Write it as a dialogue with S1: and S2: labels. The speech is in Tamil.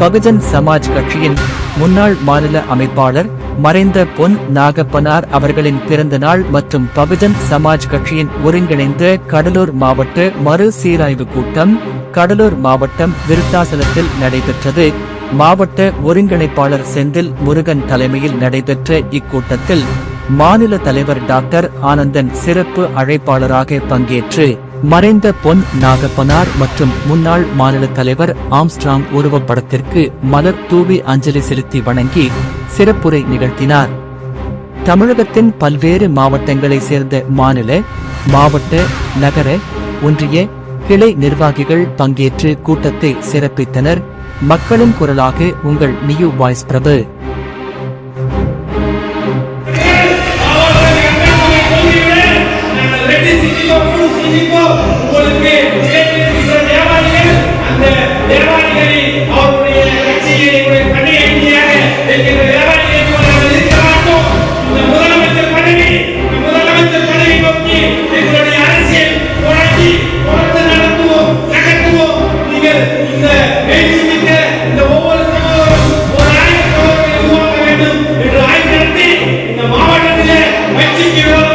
S1: பகுஜன் சமாஜ் கட்சியின் முன்னாள் மாநில அமைப்பாளர் மறைந்த பொன் நாகப்பனார் அவர்களின் பிறந்தநாள் மற்றும் பகுஜன் சமாஜ் கட்சியின் ஒருங்கிணைந்த கடலூர் மாவட்ட மறு சீராய்வு கூட்டம் கடலூர் மாவட்டம் விருத்தாசலத்தில் நடைபெற்றது. மாவட்ட ஒருங்கிணைப்பாளர் செந்தில் முருகன் தலைமையில் நடைபெற்ற இக்கூட்டத்தில் மாநில தலைவர் டாக்டர் ஆனந்தன் சிறப்பு அழைப்பாளராக பங்கேற்று மறைந்த பொன் நாகப்பனார் மற்றும் முன்னாள் மாநில தலைவர் ஆம்ஸ்ட்ராங் உருவப்படத்திற்கு மலர் தூவி அஞ்சலி செலுத்தி வணங்கி சிறப்புரை நிகழ்த்தினார். தமிழகத்தின் பல்வேறு மாவட்டங்களைச் சேர்ந்த மாநில மாவட்ட நகர ஒன்றிய கிளை நிர்வாகிகள் பங்கேற்று கூட்டத்தை சிறப்பித்தனர். மக்களின் குரலாக உங்கள் new voice Prabhu.
S2: Thank you.